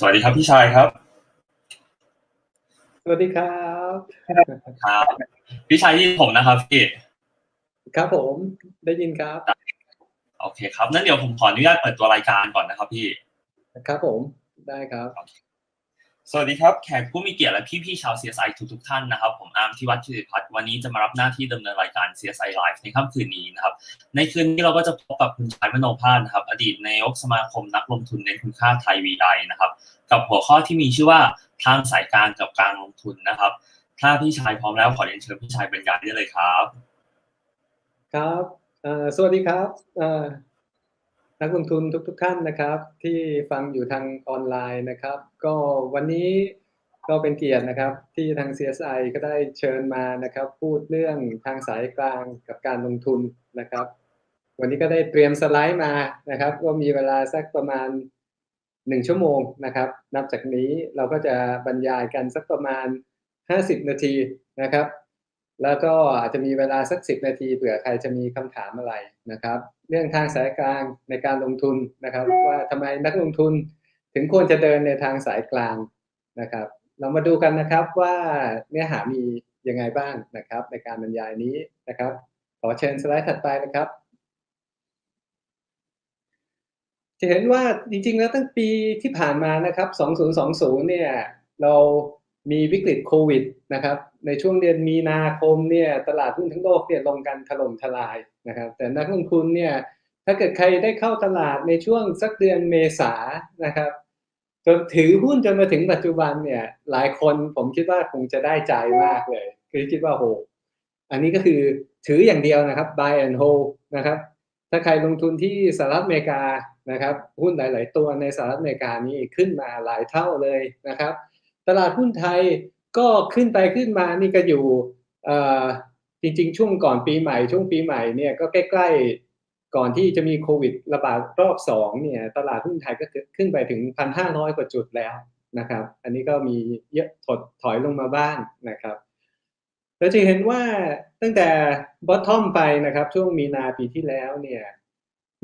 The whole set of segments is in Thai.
สวัสดีครับพี่ชายครับ สวัสดีครับครับพี่ชายที่ผมนะครับพี่ครับผมได้ยินครับ โอเคครับนั่นเดี๋ยวผมขออนุญาตเปิดตัวรายการก่อนนะครับพี่ ครับผมได้ครับ สวัสดีครับแขกผู้มีเกียรติและพี่ๆชาว CSI ทุกๆท่านนะครับ ผมอาร์มที่วัดชิริพัฒน์วันนี้จะมารับหน้าที่ดำเนินรายการ CSI Live ในค่ำคืนนี้นะครับ ในคืนนี้เราก็จะพบกับคุณชายมโนภาสนะครับ อดีตนายกสมาคมนักลงทุนในคุณค่าไทย VI นะครับ กับหัวข้อที่มีชื่อว่าทางสายกลางกับการลงทุนนะครับ ถ้าพี่ชายพร้อมแล้วขอเรียนเชิญพี่ชายบรรยายได้เลยครับ ครับสวัสดีครับ นักลงทุนทุกๆท่านนะครับ ที่ฟังอยู่ทางออนไลน์นะครับ ก็วันนี้ก็เป็นเกียรตินะครับ ที่ทาง CSI ก็ได้เชิญมานะครับ พูดเรื่องทางสายกลางกับการลงทุนนะครับ วันนี้ก็ได้เตรียมสไลด์มานะครับ ก็มีเวลาสักประมาณหนึ่งชั่วโมงนะครับ นับจากนี้เราก็จะบรรยายกันสักประมาณ 50 นาทีนะครับ แล้วก็อาจจะมีเวลาสัก 10 นาทีเผื่อใครจะมีคำถามอะไรนะครับ เรื่องทางสายกลางในการลงทุนนะครับ ว่าทำไมนักลงทุนถึงควรจะเดินในทางสายกลางนะครับ เรามาดูกันนะครับว่าเนื้อหามียังไงบ้างนะครับ ในการบรรยายนี้นะครับ ขอเชิญสไลด์ถัดไปนะครับจะเห็นว่าจริงๆแล้วตั้งปีที่ผ่านมานะครับ 2020 เนี่ย เรา มีวิกฤตโควิดนะครับในช่วงเดือนมีนาคมเนี่ยตลาดหุ้นทั้งโลกเนี่ยลงกันถล่มทลายนะครับแต่นักลงทุนเนี่ยถ้าเกิดใครได้เข้าตลาดในช่วงสักเดือนเมษานะครับจนถือหุ้นจนมาถึงปัจจุบันเนี่ยหลายคนผมคิดว่าคงจะได้ใจมากเลย คือคิดว่าโหอันนี้ก็คือถืออย่างเดียวนะครับ buy and hold นะครับถ้าใครลงทุนที่สหรัฐอเมริกานะครับหุ้นหลาย ๆ ตัวในสหรัฐอเมริกานี่ขึ้นมาหลายเท่าเลยนะครับ ตลาดหุ้นไทยก็ขึ้นไปขึ้นมานี่ก็อยู่จริง ๆ ช่วงก่อนปีใหม่ ช่วงปีใหม่เนี่ยก็ใกล้ๆก่อนที่จะมีโควิดระบาดรอบสองเนี่ยตลาดหุ้นไทยก็ขึ้นไปถึง1,500กว่าจุดแล้วนะครับ อันนี้ก็มีเยอะถดถอยลงมาบ้างนะครับเราจะเห็นว่าตั้งแต่บอททอมไปนะครับ ช่วงมีนาปีที่แล้วเนี่ย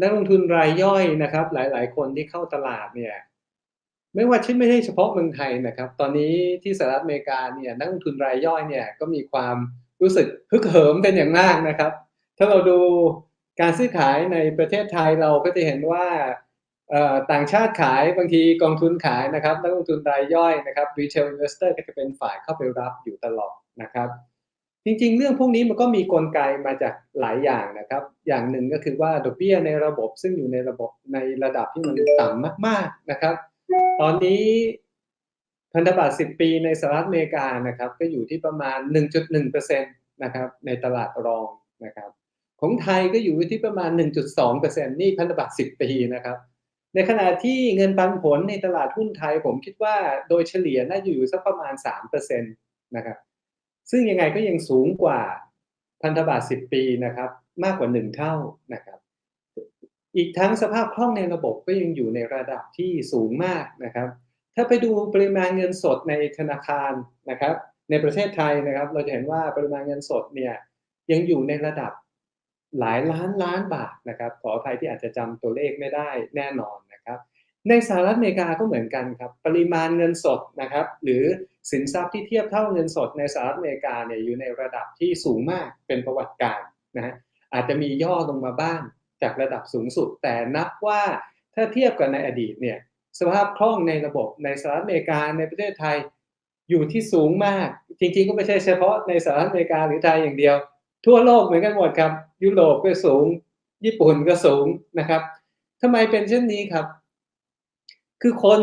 นักลงทุนรายย่อยนะครับ หลาย ๆ คนที่เข้าตลาดเนี่ย ไม่ว่าที่ไม่ใช่เฉพาะเมืองไทยนะครับ ตอนนี้ที่สหรัฐอเมริกาเนี่ยนักลงทุนรายย่อยเนี่ยก็มีความรู้สึกฮึกเหิมเป็นอย่างมากนะครับ ถ้าเราดูการซื้อขายในประเทศไทยเราก็จะเห็นว่าต่างชาติขายบางทีกองทุนขายนะครับนักลงทุนรายย่อยนะครับ retail investor ก็จะเป็นฝ่ายเข้าไปรับอยู่ตลอดนะครับ จริงๆ เรื่องพวกนี้มันก็มีกลไกมาจากหลายอย่างนะครับ อย่างหนึ่งก็คือว่าดอกเบี้ยในระบบซึ่งอยู่ในระบบในระดับที่มันต่ำมากๆนะครับ ตอนนี้พันธบัตร 10 ปีในสหรัฐอเมริกานะครับ ก็อยู่ที่ประมาณ 1.1%นะครับในตลาดรองนะครับ ของไทยก็อยู่ที่ประมาณ 1.2%นี่พันธบัตร 10 ปีนะครับ ในขณะที่เงินปันผลในตลาดหุ้นไทย ผมคิดว่าโดยเฉลี่ยน่าจะอยู่สักประมาณ 3%นะครับ ซึ่งยังไงก็ยังสูงกว่าพันธบัตร 10 ปีนะครับ มากกว่า 1 เท่านะครับ อีกทั้งสภาพคล่องในระบบก็ยังอยู่ในระดับที่สูงมากนะครับ ถ้าไปดูปริมาณเงินสดในธนาคารนะครับ ในประเทศไทยนะครับ เราจะเห็นว่าปริมาณเงินสดเนี่ยยังอยู่ในระดับหลายล้านล้านบาทนะครับ ขออภัยที่อาจจะจำตัวเลขไม่ได้แน่นอนนะครับ ในสหรัฐอเมริกาก็เหมือนกันครับ ปริมาณเงินสดนะครับ หรือสินทรัพย์ที่เทียบเท่าเงินสดในสหรัฐอเมริกาเนี่ยอยู่ในระดับที่สูงมากเป็นประวัติการนะฮะอาจจะมีย่อลงมาบ้าง จากระดับสูงสุด แต่นับว่าถ้าเทียบกับในอดีตเนี่ยสภาพคล่องในระบบในสหรัฐอเมริกาในประเทศไทยอยู่ที่สูงมาก จริงๆก็ไม่ใช่เฉพาะในสหรัฐอเมริกาหรือไทยอย่างเดียว ทั่วโลกเหมือนกันหมดครับ ยุโรปก็สูง ญี่ปุ่นก็สูงนะครับทำไมเป็นเช่นนี้ครับ คือคน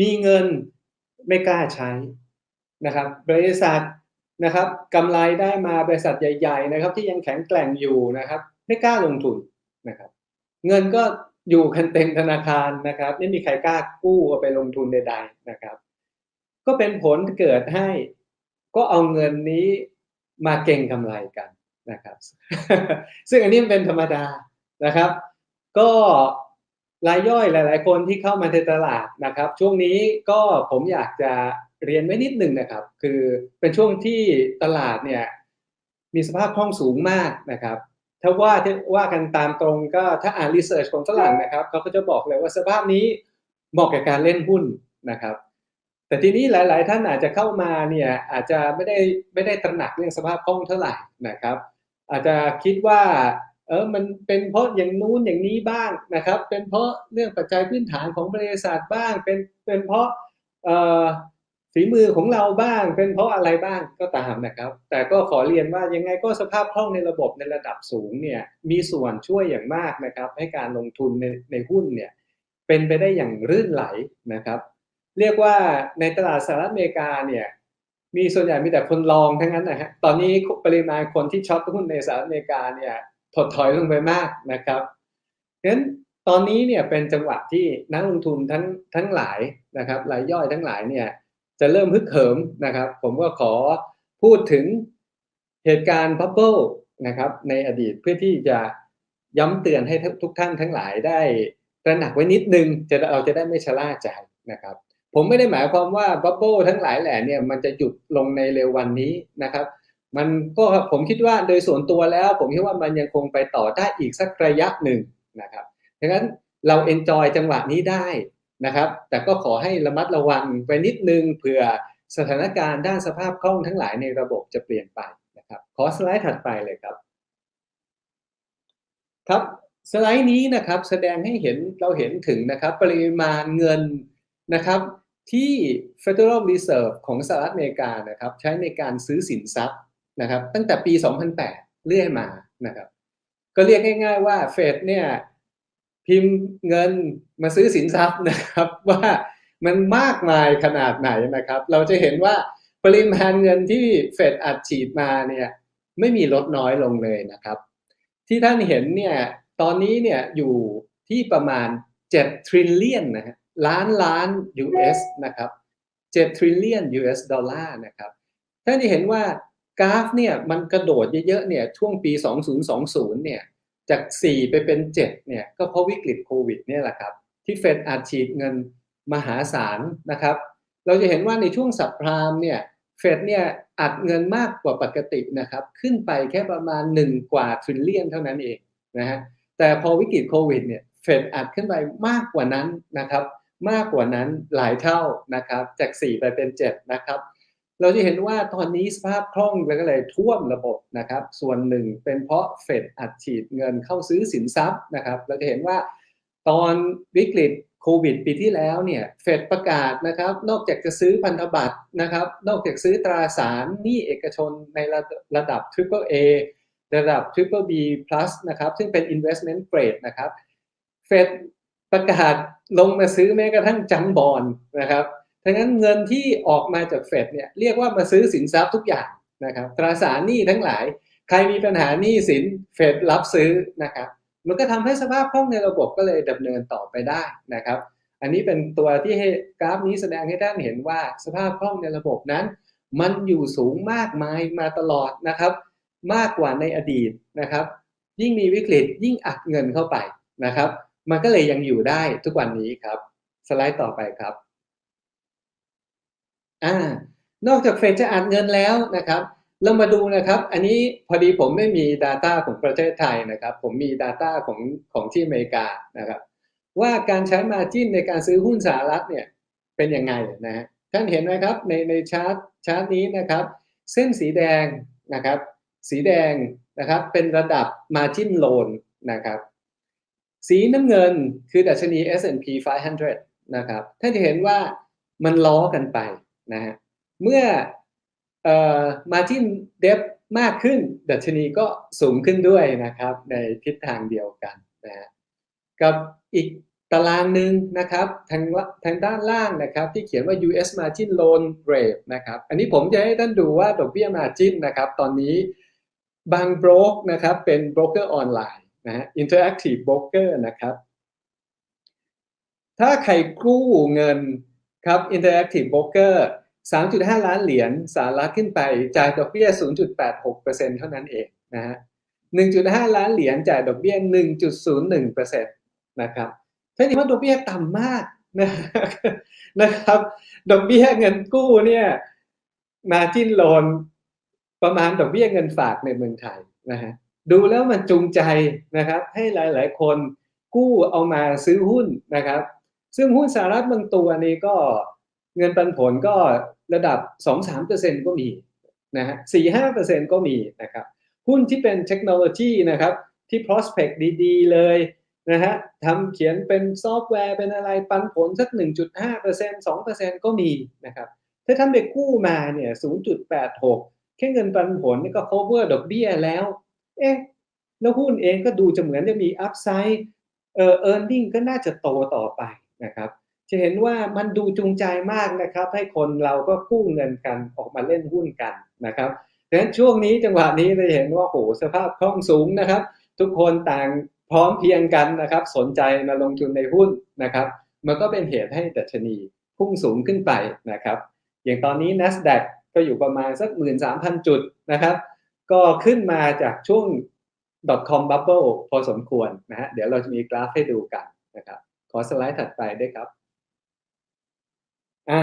มีเงินไม่กล้าใช้นะครับ บริษัทนะครับกำไรได้มาบริษัทใหญ่ ๆ นะครับ ที่ยังแข็งแกร่งอยู่นะครับ ไม่กล้าลงทุน นะครับ เงินก็อยู่กันเต็มธนาคารนะครับ ไม่มีใครกล้ากู้เอาไปลงทุนใด ๆนะครับ ก็เป็นผลเกิดให้ก็เอาเงินนี้มาเก็งกำไรกันนะครับ ซึ่งอันนี้เป็นธรรมดานะครับ ก็รายย่อยหลาย ๆ คนที่เข้ามาในตลาดนะครับ ช่วงนี้ก็ผมอยากจะเรียนไว้นิดหนึ่งนะครับ คือเป็นช่วงที่ตลาดเนี่ยมีสภาพคล่องสูงมากนะครับ ถ้าว่าว่ากันตามตรงก็ถ้าอ่านรีเสิร์ชของฝรั่งนะครับเขาก็จะบอกเลยว่าสภาพนี้เหมาะกับการเล่นหุ้นนะครับ แต่ทีนี้หลาย ๆ ท่านอาจจะเข้ามาเนี่ยอาจจะไม่ได้ไม่ได้ตระหนักเรื่องสภาพคล่องเท่าไหร่นะครับ อาจจะคิดว่าเออมันเป็นเพราะอย่างนู้นอย่างนี้บ้างนะครับ เป็นเพราะเรื่องปัจจัยพื้นฐานของบริษัทบ้างเป็นเป็นเพราะเอ่อ ฝีมือของเราบ้าง เป็นเพราะอะไรบ้างก็ตามนะครับ แต่ก็ขอเรียนว่ายังไงก็สภาพคล่องในระบบในระดับสูงเนี่ยมีส่วนช่วยอย่างมากนะครับ ให้การลงทุนในในหุ้นเนี่ยเป็นไปได้อย่างรื่นไหลนะครับ เรียกว่าในตลาดสหรัฐอเมริกาเนี่ยมีส่วนใหญ่มีแต่คนลองทั้งนั้นนะฮะตอนนี้ปริมาณคนที่ช็อตหุ้นในสหรัฐอเมริกาเนี่ยถดถอยลงไปมากนะครับงั้นตอนนี้เนี่ยเป็นจังหวะที่นักลงทุนทั้งทั้งหลายนะครับรายย่อยทั้งหลายเนี่ย จะเริ่มฮึกเหิมนะครับ ผมก็ขอพูดถึงเหตุการณ์บับเบิลนะครับ ในอดีตเพื่อที่จะย้ำเตือนให้ทุกท่านทั้งหลายได้ตระหนักไว้นิดนึงจะเราจะได้ไม่ชะล่าใจนะครับ ผมไม่ได้หมายความว่าบับเบิลทั้งหลายแหล่เนี่ยมันจะหยุดลงในเร็ววันนี้นะครับ มันก็ผมคิดว่าโดยส่วนตัวแล้ว ผมคิดว่ามันยังคงไปต่อได้อีกสักระยะหนึ่งนะครับดังนั้นเราเอนจอยจังหวะนี้ได้ นะครับ แต่ก็ขอให้ระมัดระวังไปนิดนึงเผื่อสถานการณ์ด้านสภาพคล่องทั้งหลายในระบบจะเปลี่ยนไปนะครับ ขอสไลด์ถัดไปเลยครับ ครับสไลด์นี้นะครับแสดงให้เห็นเราเห็นถึงนะครับปริมาณเงินนะครับที่ Federal Reserve ของสหรัฐอเมริกานะครับใช้ในการซื้อสินทรัพย์นะครับตั้งแต่ปี 2008 เรื่อยมานะครับก็เรียกง่ายๆว่าเฟดเนี่ย พิมพ์เงินมาซื้อสินทรัพย์นะครับ ว่ามันมากมายขนาดไหนนะครับ เราจะเห็นว่าปริมาณเงินที่เฟดอัดฉีดมาเนี่ยไม่มีลดน้อยลงเลยนะครับ ที่ท่านเห็นเนี่ยตอนนี้เนี่ยอยู่ที่ประมาณ7 trillion นะฮะล้านล้าน US นะครับ7 trillion US ดอลลาร์นะครับท่านจะเห็นว่ากราฟเนี่ยมันกระโดดเยอะๆเนี่ยช่วงปี 2020เนี่ย จาก 4 ไปเป็น 7 เนี่ยก็เพราะวิกฤตโควิดเนี่ยแหละครับที่เฟดอัดฉีดเงินมหาศาลนะครับ เราจะเห็นว่าในช่วงสัปพรามเนี่ยเฟดเนี่ยอัดเงินมากกว่าปกตินะครับขึ้นไปแค่ประมาณ 1 กว่าทริลเลียนเท่านั้นเองนะฮะแต่พอวิกฤตโควิดเนี่ยเฟดอัดขึ้นไปมากกว่านั้นนะครับ มากกว่านั้นหลายเท่านะครับจาก 4 ไปเป็น 7 นะครับ เราจะเห็นว่าตอนนี้สภาพคล่องก็เลยท่วมระบบนะครับ ส่วนหนึ่งเป็นเพราะเฟดอัดฉีดเงินเข้าซื้อสินทรัพย์นะครับ เราจะเห็นว่าตอนวิกฤตโควิดปีที่แล้วเนี่ยเฟดประกาศนะครับ นอกจากจะซื้อพันธบัตรนะครับ นอกจากซื้อตราสารหนี้เอกชนในระระดับ Triple A ระดับ Triple B plus นะครับ ซึ่งเป็น investment grade นะครับเฟดประกาศลงมาซื้อแม้กระทั่งจังบอลนะครับ ดังนั้นเงินที่ออกมาจากเฟดเนี่ยเรียกว่ามาซื้อสินทรัพย์ทุกอย่างนะครับตราสารหนี้ทั้งหลาย ใครมีปัญหาหนี้สินเฟดรับซื้อนะครับมันก็ทำให้สภาพคล่องในระบบก็เลยดำเนินต่อไปได้นะครับ อันนี้เป็นตัวที่กราฟนี้แสดงให้ท่านเห็นว่าสภาพคล่องในระบบนั้น มันอยู่สูงมากมายมาตลอดนะครับ มากกว่าในอดีตนะครับ ยิ่งมีวิกฤตยิ่งอัดเงินเข้าไปนะครับ มันก็เลยยังอยู่ได้ทุกวันนี้ครับ สไลด์ต่อไปครับ อ่านอกจากเฟดจะอัดเงินแล้วนะครับ เรามาดูนะครับ อันนี้พอดีผมไม่มี Data ของประเทศไทยนะครับ ผมมี Data ของของที่อเมริกานะครับ ว่าการใช้มาจิ้นในการซื้อหุ้นสหรัฐเนี่ยเป็นยังไงนะฮะท่านเห็นไหมครับในในชาร์ตชาร์ตนี้นะครับ เส้นสีแดงนะครับ สีแดงนะครับเป็นระดับ margin loan นะครับ สีน้ำเงินคือดัชนี S&P 500 นะครับท่านจะเห็นว่ามันล้อกันไป นะฮะเมื่อเอ่อ margin depth มากขึ้น ดัชนีก็สูงขึ้นด้วยนะครับ ในทิศทางเดียวกันนะฮะกับอีกตารางหนึ่งนะครับทางทางด้านล่างนะครับ ที่เขียนว่า US margin loan rate นะครับ อันนี้ผมจะให้ท่านดูว่าดอกเบี้ย margin นะครับ ตอนนี้บางโบรกนะครับ เป็นโบรกเกอร์ออนไลน์นะฮะ interactive broker นะครับ ถ้าใครกู้เงิน ครับ interactive broker 3.5 ล้านเหรียญสหรัฐขึ้นไปจ่ายดอกเบี้ย 0.86%เท่านั้นเองนะฮะ 1.5 ล้านเหรียญจ่ายดอกเบี้ย 1.01%นะครับถ้าดีว่าดอกเบี้ยต่ำมากนะนะครับ ดอกเบี้ยเงินกู้เนี่ยมาจิ้นโลนประมาณดอกเบี้ยเงินฝากในเมืองไทยนะฮะดูแล้วมันจูงใจนะครับ ให้หลาย ๆ คนกู้เอามาซื้อหุ้นนะครับ ซึ่งหุ้นสหรัฐบางตัวนี้ก็เงินปันผลก็ระดับ 2-3%ก็มีนะฮะ4-5%ก็มีนะครับ หุ้นที่เป็นเทคโนโลยีนะครับที่ prospect ดีๆ เลยนะฮะทำเขียนเป็นซอฟต์แวร์เป็นอะไรปันผลสัก 1.5% 2%ก็มีนะครับ ถ้าท่านไปกู้มาเนี่ย 0.86 แค่เงินปันผลนี่ก็ cover ดอกเบี้ยแล้ว เอ๊ะ แล้วหุ้นเองก็ดูจะเหมือนจะมี upside เอ่อ earning ก็น่าจะโตต่อไป นะครับจะเห็นว่ามันดูจูงใจมากนะครับ ให้คนเราก็กู้เงินกันออกมาเล่นหุ้นกันนะครับดังนั้นช่วงนี้จังหวะนี้เราเห็นว่าโหสภาพคล่องสูงนะครับ ทุกคนต่างพร้อมเพียงกันนะครับ สนใจมาลงทุนในหุ้นนะครับ มันก็เป็นเหตุให้ดัชนีพุ่งสูงขึ้นไปนะครับ อย่างตอนนี้ NASDAQ ก็อยู่ประมาณสัก 13,000 จุดนะครับ ก็ขึ้นมาจากช่วง .com bubble พอสมควรนะฮะเดี๋ยวเราจะมีกราฟให้ดูกัน ขอสไลด์ถัดไปด้วยครับ อ่า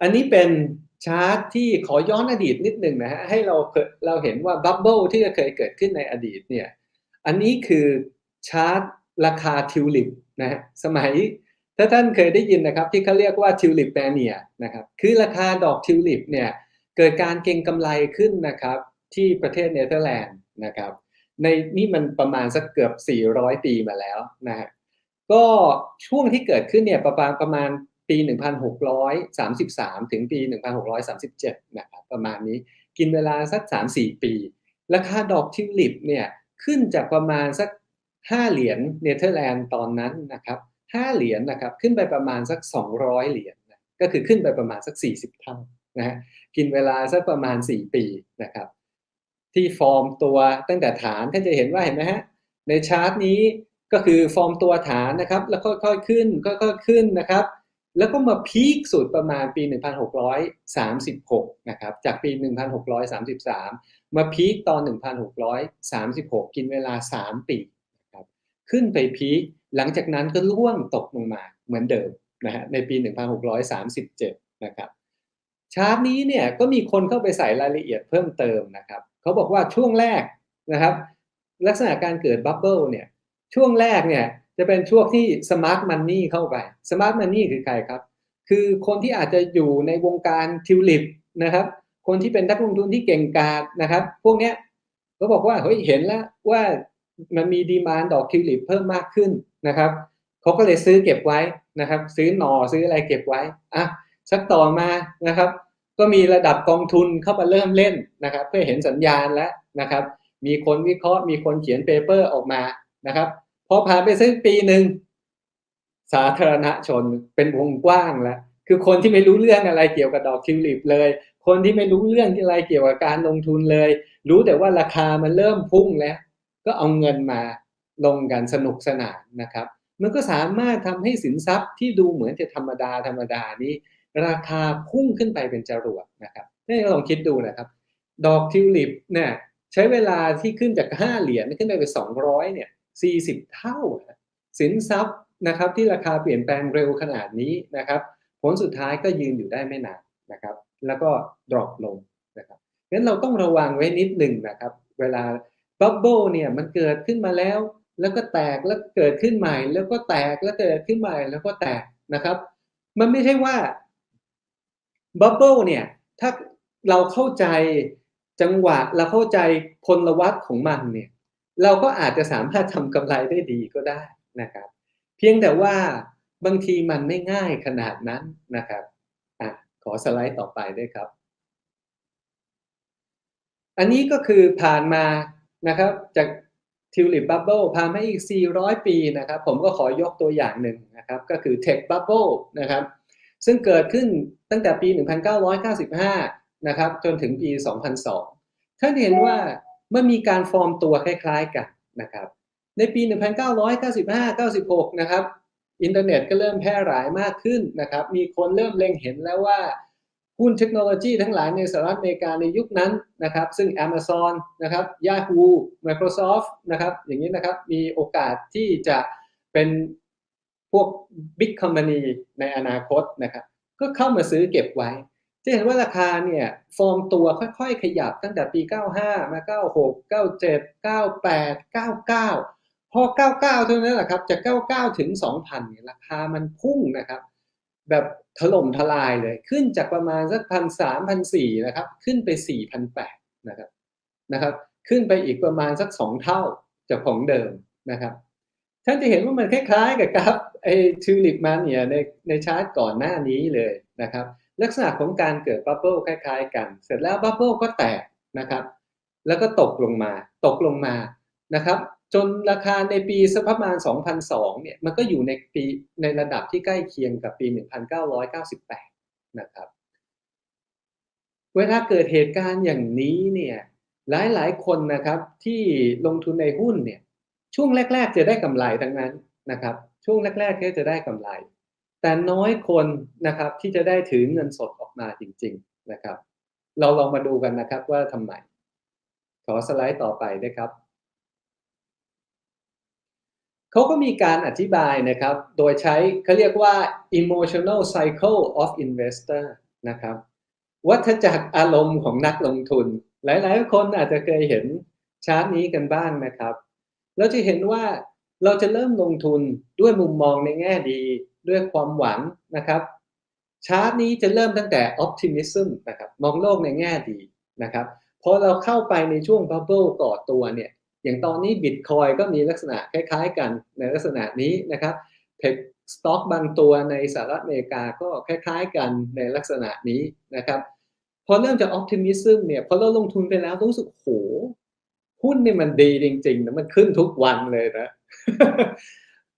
อันนี้เป็นชาร์ตที่ขอย้อนอดีตนิดหนึ่งนะฮะ ให้เราเราเห็นว่าบับเบิลที่เคยเกิดขึ้นในอดีตเนี่ย อันนี้คือชาร์ตราคาทิวลิปนะฮะ สมัยถ้าท่านเคยได้ยินนะครับ ที่เขาเรียกว่าทิวลิปแมเนียนะครับ คือราคาดอกทิวลิปเนี่ย เกิดการเก็งกำไรขึ้นนะครับ ที่ประเทศเนเธอร์แลนด์นะครับ ในนี่มันประมาณสักเกือบ 400 ปีมาแล้วนะฮะ ก็ช่วงที่เกิดขึ้นเนี่ยประมาณประมาณปี 1633 ถึงปี 1637 นะครับประมาณนี้กินเวลาสัก 3-4 ปี ราคาดอกทิวลิปเนี่ยขึ้นจากประมาณสัก 5 เหรียญเนเธอร์แลนด์ตอนนั้นนะครับ 5 เหรียญนะครับขึ้นไปประมาณสัก 200 เหรียญนะก็คือขึ้นไปประมาณสัก 40 เท่านะฮะกินเวลาสักประมาณ 4 ปีนะครับที่ฟอร์มตัวตั้งแต่ฐานท่านจะเห็นว่าเห็นไหมฮะในชาร์ตนี้ ก็คือฟอร์มตัวฐานนะครับ แล้วค่อยๆขึ้นค่อยๆขึ้นนะครับ แล้วก็มาพีคสุดประมาณปี 1636 นะครับ จากปี 1633 มาพีคตอน 1636 กินเวลา 3 ปีนะครับ ขึ้นไปพีคหลังจากนั้นก็ร่วงตกลงมาเหมือนเดิมนะฮะในปี 1637 นะครับชาร์ตนี้เนี่ยก็มีคนเข้าไปใส่รายละเอียดเพิ่มเติมนะครับเขาบอกว่าช่วงแรกนะครับ ลักษณะการเกิดบับเบิลเนี่ย ช่วงแรกเนี่ยจะเป็นช่วงที่สมาร์ทมันนี่เข้าไปสมาร์ทมันนี่คือใครครับ คือคนที่อาจจะอยู่ในวงการทิวลิปนะครับ คนที่เป็นนักลงทุนที่เก่งกาจนะครับ พวกเนี้ยก็บอกว่าเฮ้ยเห็นแล้วว่ามันมีดีมานดอกทิวลิปเพิ่มมากขึ้นนะครับเขาก็เลยซื้อเก็บไว้นะครับ ซื้อหน่อซื้ออะไรเก็บไว้อะสักต่อมานะครับ ก็มีระดับกองทุนเข้ามาเริ่มเล่นนะครับ เพื่อเห็นสัญญาณแล้วนะครับ มีคนวิเคราะห์มีคนเขียนเปเปอร์ออกมา นะครับพอผ่านไปสักปีหนึ่งสาธารณชนเป็นวงกว้างแล้วคือคนที่ไม่รู้เรื่องอะไรเกี่ยวกับดอกทิวลิปเลย คนที่ไม่รู้เรื่องอะไรเกี่ยวกับการลงทุนเลย รู้แต่ว่าราคามันเริ่มพุ่งแล้ว ก็เอาเงินมาลงกันสนุกสนานนะครับ มันก็สามารถทำให้สินทรัพย์ที่ดูเหมือนจะธรรมดาธรรมดานี้ ราคาพุ่งขึ้นไปเป็นจรวดนะครับนี่ลองคิดดูนะครับ ดอกทิวลิปเนี่ยใช้เวลาที่ขึ้นจาก 5 เหรียญขึ้นไปเป็น200เนี่ย 40 เท่า สินทรัพย์นะครับที่ราคาเปลี่ยนแปลงเร็วขนาดนี้นะครับผลสุดท้ายก็ยืนอยู่ได้ไม่นานนะครับ แล้วก็ดรอปลงนะครับงั้นเราต้องระวังไว้นิดหนึ่งนะครับ เวลาบับเบิลเนี่ยมันเกิดขึ้นมาแล้ว แล้วก็แตกแล้วเกิดขึ้นใหม่ แล้วก็แตกแล้วเกิดขึ้นใหม่แล้วก็แตกนะครับ มันไม่ใช่ว่าบับเบิลเนี่ยถ้าเราเข้าใจจังหวะเราเข้าใจพลวัตของมันเนี่ย เราก็อาจจะสามารถทำกำไรได้ดีก็ได้นะครับ เพียงแต่ว่าบางทีมันไม่ง่ายขนาดนั้นนะครับอะขอสไลด์ต่อไปด้วยครับ อันนี้ก็คือผ่านมานะครับจากทิวลิปบับเบิลผ่านมาอีก 400 ปีนะครับ ผมก็ขอยกตัวอย่างหนึ่งนะครับ ก็คือเทคบับเบิลนะครับ ซึ่งเกิดขึ้นตั้งแต่ปี 1995 นะครับ จนถึงปี 2002 ท่านเห็นว่า มันมีการฟอร์มตัวคล้ายๆกันนะครับ ในปี 1995-96 นะครับ อินเทอร์เน็ตก็เริ่มแพร่หลายมากขึ้นนะครับ มีคนเริ่มเล็งเห็นแล้วว่าหุ้นเทคโนโลยีทั้งหลายในสหรัฐอเมริกาในยุคนั้นนะครับ ซึ่ง Amazon นะครับ Yahoo Microsoft นะครับ อย่างนี้นะครับ มีโอกาสที่จะเป็นพวก Big Company ในอนาคตนะครับ ก็เข้ามาซื้อเก็บไว้ จะเห็นว่าราคาเนี่ยฟอร์มตัวค่อยๆ ขยับตั้งแต่ปี 95 มา 96 97 98 99 พอ 99 เท่านั้นแหละครับ จาก 99 ถึง 2,000เนี่ยราคามันพุ่งนะครับ แบบถล่มทลายเลย ขึ้นจากประมาณสักพันสามพันสี่นะครับ ขึ้นไปสี่พันแปดนะครับ นะครับ ขึ้นไปอีกประมาณสักสองเท่าจากของเดิมนะครับ ท่านจะเห็นว่ามันคล้ายๆ กับกราฟไอ้ทิวลิปมาเนี่ยในในชาร์ตก่อนหน้านี้เลยนะครับ ลักษณะของการเกิดบับเบิลคล้ายๆ กัน เสร็จแล้วบับเบิลก็แตกนะครับ แล้วก็ตกลงมา ตกลงมานะครับ จนราคาในปีสักประมาณ 2002 เนี่ย มันก็อยู่ในปีในระดับที่ใกล้เคียงกับปี 1998 นะครับ เวลาเกิดเหตุการณ์อย่างนี้เนี่ย หลายๆ คนนะครับที่ลงทุนในหุ้นเนี่ย ช่วงแรก ๆ จะได้กำไรทั้งนั้นนะครับ ช่วงแรกๆก็จะได้กำไร แต่น้อยคนนะครับที่จะได้ถือเงินสดออกมาจริง ๆนะครับ เราลองมาดูกันนะครับว่าทำไม ขอสไลด์ต่อไปนะครับเขาก็มีการอธิบายนะครับ โดยใช้เขาเรียกว่า emotional cycle of investor นะครับ วัฏจักรอารมณ์ของนักลงทุน หลาย ๆ คนอาจจะเคยเห็นชาร์ตนี้กันบ้างนะครับ เราจะเห็นว่า เราจะเริ่มลงทุนด้วยมุมมองในแง่ดีด้วยความหวังนะครับชาร์ตนี้จะเริ่มตั้งแต่ optimism นะครับมองโลกในแง่ดีนะครับพอเราเข้าไปในช่วงบับเบิลก่อตัวเนี่ยอย่างตอนนี้บิตคอยก็มีลักษณะคล้ายๆกันในลักษณะนี้นะครับเทคสต็อกบางตัวในสหรัฐอเมริกาก็คล้ายๆกันในลักษณะนี้นะครับพอเริ่มจาก optimism เนี่ยพอเราลงทุนไปแล้วรู้สึกโหหุ้นนี่มันดีจริงๆนะมันขึ้นทุกวันเลยนะ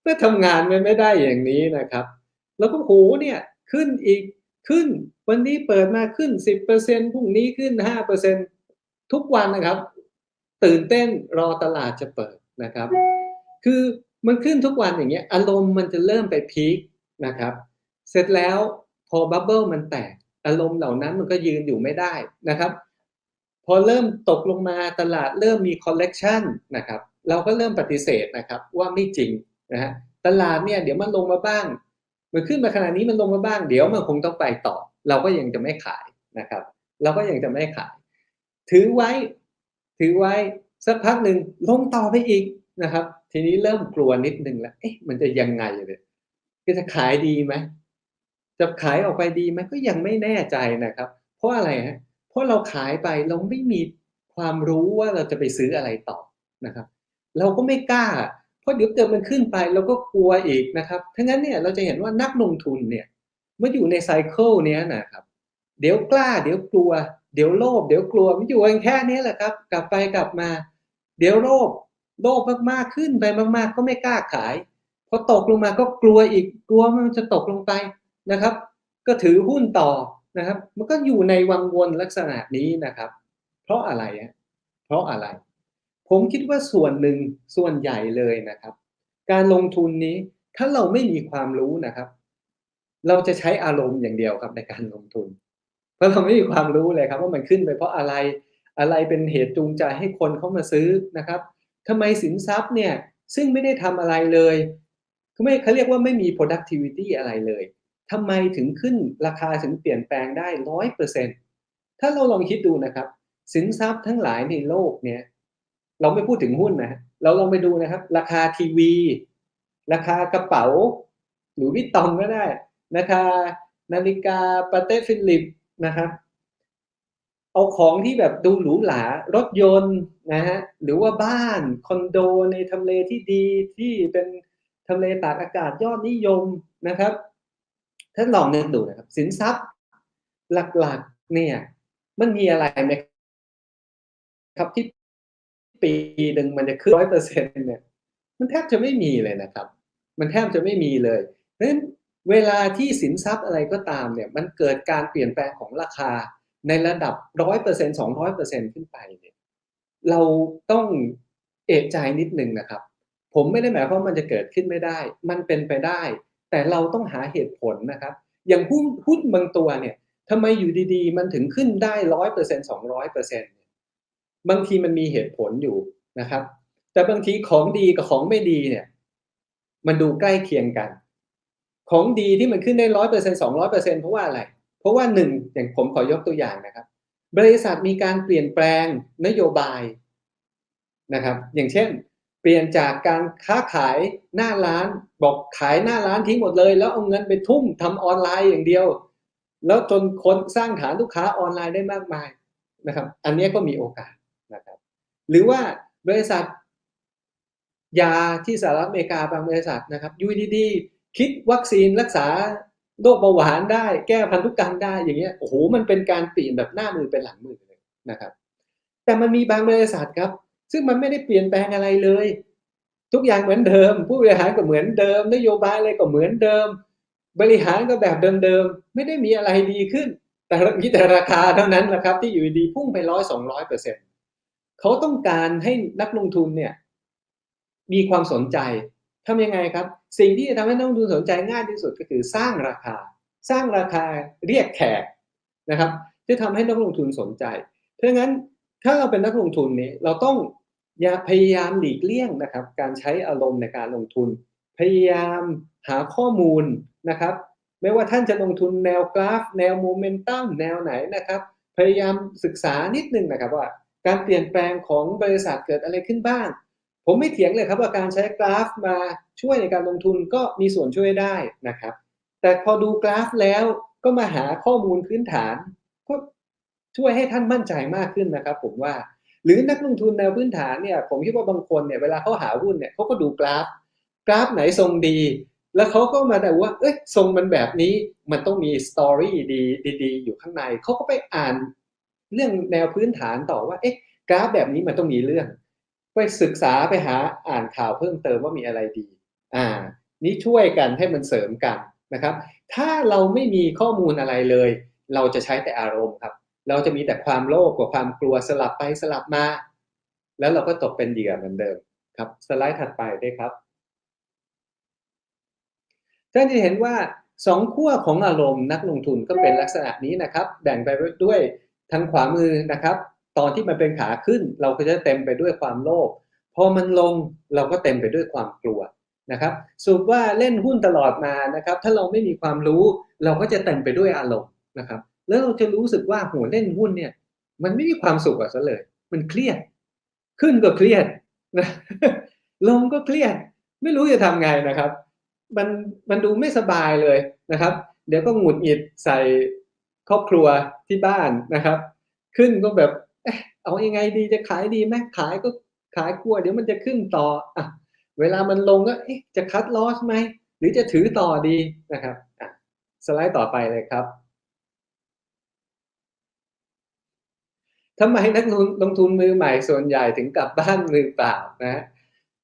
เมื่อทำงานมันไม่ได้อย่างนี้นะครับ แล้วก็โหเนี่ยขึ้นอีกขึ้น วันนี้เปิดมาขึ้น 10%พรุ่งนี้ขึ้น 5%ทุกวันนะครับ ตื่นเต้นรอตลาดจะเปิดนะครับ คือมันขึ้นทุกวันอย่างเงี้ยอารมณ์มันจะเริ่มไปพีคนะครับ เสร็จแล้วพอบับเบิลมันแตก อารมณ์เหล่านั้นมันก็ยืนอยู่ไม่ได้นะครับ พอเริ่มตกลงมาตลาดเริ่มมีคอลเลกชันนะครับ เราก็เริ่มปฏิเสธนะครับว่าไม่จริงนะฮะตลาดเนี่ยเดี๋ยวมันลงมาบ้างมันขึ้นมาขนาดนี้มันลงมาบ้าง เดี๋ยวมันคงต้องไปต่อ เราก็ยังจะไม่ขายนะครับ เราก็ยังจะไม่ขาย ถือไว้ ถือไว้สักพักหนึ่งลงต่อไปอีกนะครับ ทีนี้เริ่มกลัวนิดนึงแล้ว เอ๊ะมันจะยังไงเลยจะขายดีไหมจะขายออกไปดีไหมก็ยังไม่แน่ใจนะครับ เพราะอะไรฮะเพราะเราขายไปเราไม่มีความรู้ว่าเราจะไปซื้ออะไรต่อนะครับ เราก็ไม่กล้า เพราะเดี๋ยวเกิดมันขึ้นไปเราก็กลัวอีกนะครับทั้งนั้นเนี่ยเราจะเห็นว่านักลงทุนเนี่ยเมื่ออยู่ในไซเคิลเนี้ยนะครับเดี๋ยวกล้า เดี๋ยวกลัว เดี๋ยวโลภเดี๋ยวกลัวมันอยู่กันแค่นี้แหละครับ กลับไปกลับมา เดี๋ยวโลภโลภมากๆขึ้นไปมาก ๆ ก็ไม่กล้าขายพอตกลงมาก็กลัวอีกกลัวมันจะตกลงไปนะครับ ก็ถือหุ้นต่อนะครับ มันก็อยู่ในวังวนลักษณะนี้นะครับ เพราะอะไรฮะเพราะอะไร ผมคิดว่าส่วนหนึ่งส่วนใหญ่เลยนะครับ การลงทุนนี้ถ้าเราไม่มีความรู้นะครับ เราจะใช้อารมณ์อย่างเดียวครับในการลงทุน เพราะเราไม่มีความรู้เลยครับ ว่ามันขึ้นไปเพราะอะไรอะไรเป็นเหตุจูงใจให้คนเข้ามาซื้อนะครับทำไมสินทรัพย์เนี่ยซึ่งไม่ได้ทำอะไรเลยเขาไม่เขาเรียกว่าไม่มี productivity อะไรเลยทำไมถึงขึ้นราคาถึงเปลี่ยนแปลงได้ร้อยเปอร์เซ็นถ้าเราลองคิดดูนะครับ สินทรัพย์ทั้งหลายในโลกเนี่ย เราไม่พูดถึงหุ้นนะเราลองไปดูนะครับ ราคาทีวี ราคากระเป๋า หรือวิตตองก็ได้ราคานาฬิกาปาเต้ฟิลิปนะครับ เอาของที่แบบดูหรูหรารถยนต์นะฮะหรือว่าบ้านคอนโดในทำเลที่ดีที่เป็นทำเลตากอากาศยอดนิยมนะครับท่านลองนึกดูนะครับ สินทรัพย์หลักๆเนี่ย มันมีอะไรไหมครับที่ ปีหนึ่งมันจะขึ้นร้อยเปอร์เซ็นเนี่ย มันแทบจะไม่มีเลยนะครับ มันแทบจะไม่มีเลย เพราะฉะนั้นเวลาที่สินทรัพย์อะไรก็ตามเนี่ย มันเกิดการเปลี่ยนแปลงของราคาในระดับร้อยเปอร์เซ็นสองร้อยเปอร์เซ็นขึ้นไปเนี่ย เราต้องเอกใจนิดนึงนะครับ ผมไม่ได้หมายความว่ามันจะเกิดขึ้นไม่ได้ มันเป็นไปได้ แต่เราต้องหาเหตุผลนะครับ อย่างหุ้นหุ้นบางตัวเนี่ยทำไมอยู่ดีๆ มันถึงขึ้นได้ร้อยเปอร์เซ็นสองร้อยเปอร์เซ็นต์ บางทีมันมีเหตุผลอยู่นะครับ แต่บางทีของดีกับของไม่ดีเนี่ย มันดูใกล้เคียงกัน ของดีที่มันขึ้นได้ร้อยเปอร์เซ็นสองร้อยเปอร์เซ็นเพราะว่าอะไร เพราะว่าหนึ่งอย่างผมขอยกตัวอย่างนะครับ บริษัทมีการเปลี่ยนแปลงนโยบายนะครับ อย่างเช่น เปลี่ยนจากการค้าขายหน้าร้าน บอกขายหน้าร้านทิ้งหมดเลย แล้วเอาเงินไปทุ่มทำออนไลน์อย่างเดียว แล้วจนคนสร้างฐานลูกค้าออนไลน์ได้มากมายนะครับ อันนี้ก็มีโอกาส หรือว่าบริษัท ยาที่สหรัฐอเมริกาบางบริษัทนะครับยูดีๆคิดวัคซีนรักษาโรคเบาหวานได้แก้พันธุกรรมได้อย่างเงี้ยโอ้โหมันเป็นการเปลี่ยนแบบหน้ามือเป็นหลังมือเลยนะครับ แต่มันมีบางบริษัทครับ ซึ่งมันไม่ได้เปลี่ยนแปลงอะไรเลย ทุกอย่างเหมือนเดิม ผู้บริหารก็เหมือนเดิม นโยบายอะไรก็เหมือนเดิม บริหารก็แบบเดิมๆไม่ได้มีอะไรดีขึ้น แต่มีแต่ราคาเท่านั้นแหละครับ ที่อยู่ดีพุ่งไปร้อยสองร้อยเปอร์เซ็นต์ เขาต้องการให้นักลงทุนเนี่ยมีความสนใจทำยังไงครับ สิ่งที่จะทำให้นักลงทุนสนใจง่ายที่สุดก็คือสร้างราคา สร้างราคาเรียกแขกนะครับที่ทำให้นักลงทุนสนใจเพราะงั้นถ้าเราเป็นนักลงทุนนี้เราต้องอย่าพยายามหลีกเลี่ยงนะครับ การใช้อารมณ์ในการลงทุน พยายามหาข้อมูลนะครับ ไม่ว่าท่านจะลงทุนแนวกราฟ แนวโมเมนตัมแนวไหนนะครับ พยายามศึกษานิดนึงนะครับว่า การเปลี่ยนแปลงของบริษัทเกิดอะไรขึ้นบ้าง ผมไม่เถียงเลยครับว่าการใช้กราฟมาช่วยในการลงทุนก็มีส่วนช่วยได้นะครับ แต่พอดูกราฟแล้วก็มาหาข้อมูลพื้นฐานก็ช่วยให้ท่านมั่นใจมากขึ้นนะครับ ผมว่า หรือนักลงทุนแนวพื้นฐานเนี่ย ผมคิดว่าบางคนเนี่ยเวลาเขาหาหุ้นเนี่ยเขาก็ดูกราฟ กราฟไหนทรงดี แล้วเขาก็มาแต่ว่าเอ้ยทรงมันแบบนี้มันต้องมีสตอรี่ดีดีๆอยู่ข้างในเขาก็ไปอ่าน เรื่องแนวพื้นฐานต่อว่า เอ๊ะ กราฟแบบนี้มันต้องมีเรื่อง ไปศึกษาไปหาอ่านข่าวเพิ่มเติมว่ามีอะไรดี อ่า นี้ช่วยกันให้มันเสริมกันนะครับ ถ้าเราไม่มีข้อมูลอะไรเลย เราจะใช้แต่อารมณ์ครับ เราจะมีแต่ความโลภกับความกลัวสลับไปสลับมา แล้วเราก็ตกเป็นเหยื่อเหมือนเดิมครับ สไลด์ถัดไปได้ครับ ท่านจะเห็นว่าสองขั้วของอารมณ์นักลงทุนก็เป็นลักษณะนี้นะครับ แบ่งไปด้วย ทางขวามือนะครับ ตอนที่มันเป็นขาขึ้น เราก็จะเต็มไปด้วยความโลภพอมันลงเราก็เต็มไปด้วยความกลัวนะครับสรุปว่าเล่นหุ้นตลอดมานะครับ ถ้าเราไม่มีความรู้เราก็จะเต็มไปด้วยอารมณ์นะครับ แล้วเราจะรู้สึกว่าโหเล่นหุ้นเนี่ย มันไม่มีความสุขอะซะเลย มันเครียด ขึ้นก็เครียดนะลงก็เครียด ไม่รู้จะทำไงนะครับ มันมันดูไม่สบายเลยนะครับ เดี๋ยวก็หงุดหงิดใส่ ครอบครัวที่บ้านนะครับ ขึ้นก็แบบเอ๊ะเอายังไงดีจะขายดีไหมขายก็ขายกลัวเดี๋ยวมันจะขึ้นต่ออะเวลามันลงก็จะคัดลอสไหมหรือจะถือต่อดีนะครับสไลด์ต่อไปเลยครับทำไมนักลงลงทุนมือใหม่ส่วนใหญ่ถึงกลับบ้านมือเปล่านะ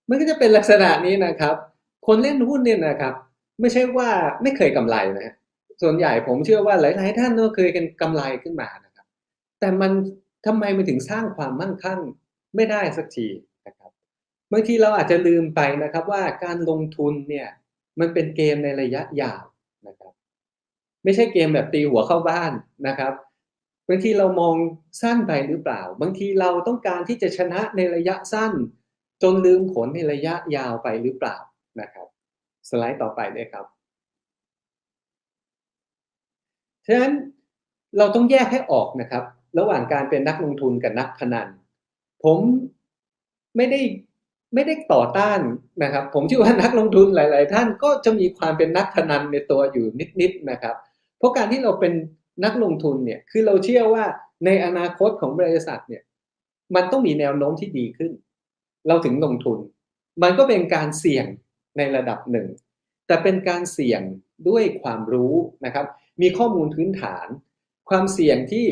มันก็จะเป็นลักษณะนี้นะครับ คนเล่นหุ้นเนี่ยนะครับ ไม่ใช่ว่าไม่เคยกำไรนะ ส่วนใหญ่ผมเชื่อว่าหลาย ๆ ท่านก็เคยกันกำไรขึ้นมานะครับ แต่มันทำไมมันถึงสร้างความมั่งคั่งไม่ได้สักทีนะครับบางทีเราอาจจะลืมไปนะครับว่าการลงทุนเนี่ยมันเป็นเกมในระยะยาวนะครับ ไม่ใช่เกมแบบตีหัวเข้าบ้านนะครับบางทีเรามองสั้นไปหรือเปล่า บางทีเราต้องการที่จะชนะในระยะสั้น จนลืมผลในระยะยาวไปหรือเปล่านะครับ สไลด์ต่อไปเลยครับ ฉะนั้นเราต้องแยกให้ออกนะครับ ระหว่างการเป็นนักลงทุนกับนักพนัน ผมไม่ได้ไม่ได้ต่อต้านนะครับ ผมเชื่อว่านักลงทุนหลาย ๆ ท่านก็จะมีความเป็นนักพนันในตัวอยู่นิด ๆ นะครับ เพราะการที่เราเป็นนักลงทุนเนี่ยคือเราเชื่อว่าในอนาคตของบริษัทเนี่ยมันต้องมีแนวโน้มที่ดีขึ้น เราถึงลงทุน มันก็เป็นการเสี่ยงในระดับหนึ่ง แต่เป็นการเสี่ยงด้วยความรู้นะครับ มีข้อมูลพื้นฐาน ความเสี่ยงที่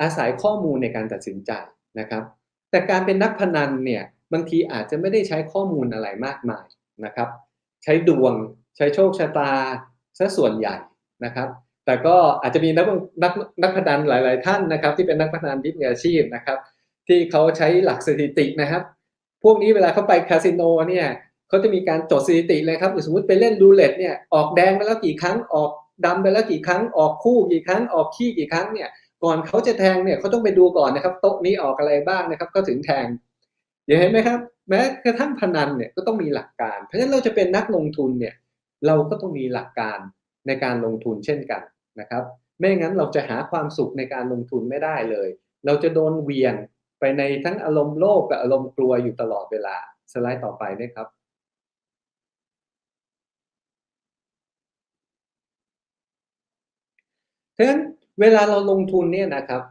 อาศัยข้อมูลในการตัดสินใจนะครับ แต่การเป็นนักพนันเนี่ยบางทีอาจจะไม่ได้ใช้ข้อมูลอะไรมากมายนะครับ ใช้ดวง ใช้โชคชะตาซะส่วนใหญ่นะครับ แต่ก็อาจจะมีนักนักนักพนันหลาย ๆ ท่านนะครับ ที่เป็นนักพนันที่มีอาชีพนะครับ ที่เขาใช้หลักสถิตินะครับ พวกนี้เวลาเขาไปคาสิโนเนี่ยเขาจะมีการจดสถิติเลยครับ สมมติไปเล่นดูเล็ตเนี่ยออกแดงไปแล้วกี่ครั้งออก ดำไปแล้วกี่ครั้งออกคู่กี่ครั้งออกขี้กี่ครั้งเนี่ยก่อนเขาจะแทงเนี่ยเขาต้องไปดูก่อนนะครับ โต๊ะนี้ออกอะไรบ้างนะครับ ก็ถึงแทงเห็นไหมครับ แม้กระทั่งพนันเนี่ยก็ต้องมีหลักการ เพราะฉะนั้นเราจะเป็นนักลงทุนเนี่ยเราก็ต้องมีหลักการในการลงทุนเช่นกันนะครับ ไม่งั้นเราจะหาความสุขในการลงทุนไม่ได้เลย เราจะโดนเวียนไปในทั้งอารมณ์โลภกับอารมณ์กลัวอยู่ตลอดเวลาสไลด์ต่อไปด้วยครับ เพราะ ฉะนั้นเวลาเราลงทุนเนี่ยนะครับ